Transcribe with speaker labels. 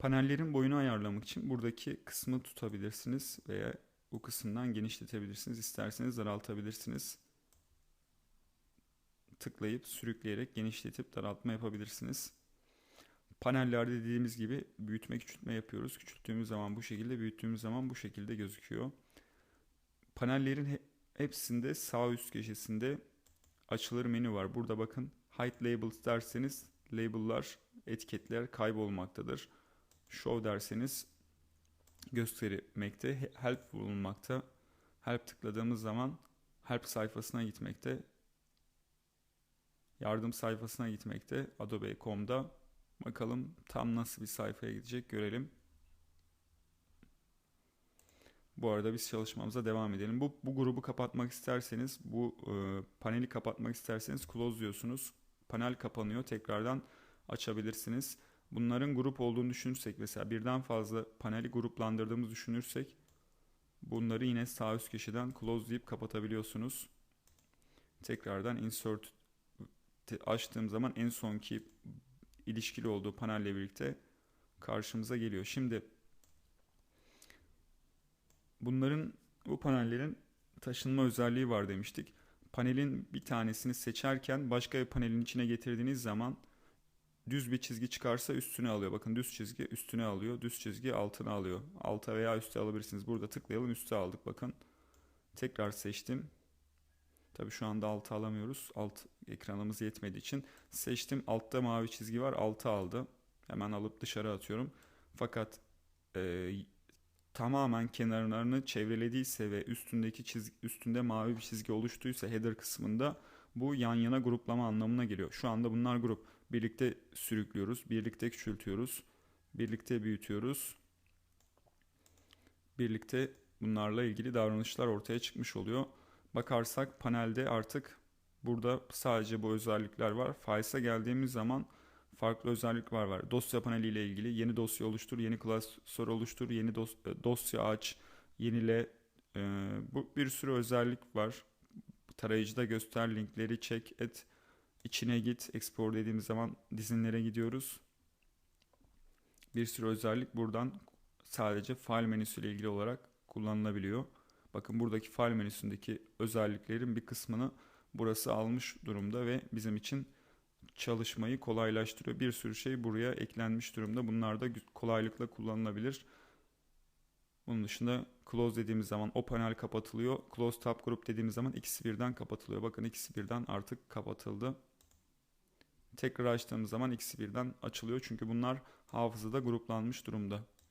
Speaker 1: Panellerin boyunu ayarlamak için buradaki kısmı tutabilirsiniz veya bu kısımdan genişletebilirsiniz. İsterseniz daraltabilirsiniz. Tıklayıp sürükleyerek genişletip daraltma yapabilirsiniz. Panellerde dediğimiz gibi büyütme küçültme yapıyoruz. Küçülttüğümüz zaman bu şekilde, büyüttüğümüz zaman bu şekilde gözüküyor. Panellerin hepsinde sağ üst köşesinde açılır menü var. Burada bakın Hide Labels derseniz label'lar, etiketler kaybolmaktadır. Show derseniz göstermekte, help bulunmakta. Help tıkladığımız zaman help sayfasına gitmekte. Yardım sayfasına gitmekte. Adobe.com'da bakalım tam nasıl bir sayfaya gidecek görelim. Bu arada biz çalışmamıza devam edelim. Bu, bu grubu kapatmak isterseniz, bu e, paneli kapatmak isterseniz close diyorsunuz. Panel kapanıyor. Tekrardan açabilirsiniz. Bunların grup olduğunu düşünürsek mesela birden fazla paneli gruplandırdığımızı düşünürsek bunları yine sağ üst köşeden close deyip kapatabiliyorsunuz. Tekrardan insert açtığım zaman en sonki ilişkili olduğu panelle birlikte karşımıza geliyor. Şimdi bunların bu panellerin taşınma özelliği var demiştik. Panelin bir tanesini seçerken başka bir panelin içine getirdiğiniz zaman düz bir çizgi çıkarsa üstüne alıyor. Bakın düz çizgi üstüne alıyor. Düz çizgi altına alıyor. Alta veya üste alabilirsiniz. Burada tıklayalım üste aldık. Bakın tekrar seçtim. Tabii şu anda altı alamıyoruz. Alt ekranımız yetmediği için seçtim. Altta mavi çizgi var. Altı aldı. Hemen alıp dışarı atıyorum. Fakat e, tamamen kenarlarını çevrelediyse ve üstündeki çizgi, üstünde mavi bir çizgi oluştuysa header kısmında bu yan yana gruplama anlamına geliyor. Şu anda bunlar grup. Birlikte sürüklüyoruz, birlikte küçültüyoruz, birlikte büyütüyoruz. Birlikte bunlarla ilgili davranışlar ortaya çıkmış oluyor. Bakarsak panelde artık burada sadece bu özellikler var. Files'a geldiğimiz zaman farklı özellikler var. Dosya paneli ile ilgili yeni dosya oluştur, yeni klasör oluştur, yeni e, dosya aç, yenile. E, bu bir sürü özellik var. Tarayıcıda göster, linkleri çek, et, içine git, export dediğimiz zaman dizinlere gidiyoruz. Bir sürü özellik buradan sadece file menüsü ile ilgili olarak kullanılabiliyor. Bakın buradaki file menüsündeki özelliklerin bir kısmını burası almış durumda ve bizim için çalışmayı kolaylaştırıyor. Bir sürü şey buraya eklenmiş durumda. Bunlar da kolaylıkla kullanılabilir. Bunun dışında close dediğimiz zaman o panel kapatılıyor. Close tab group dediğimiz zaman ikisi birden kapatılıyor. Bakın ikisi birden artık kapatıldı. Tekrar açtığımız zaman ikisi birden açılıyor. Çünkü bunlar hafızada gruplanmış durumda.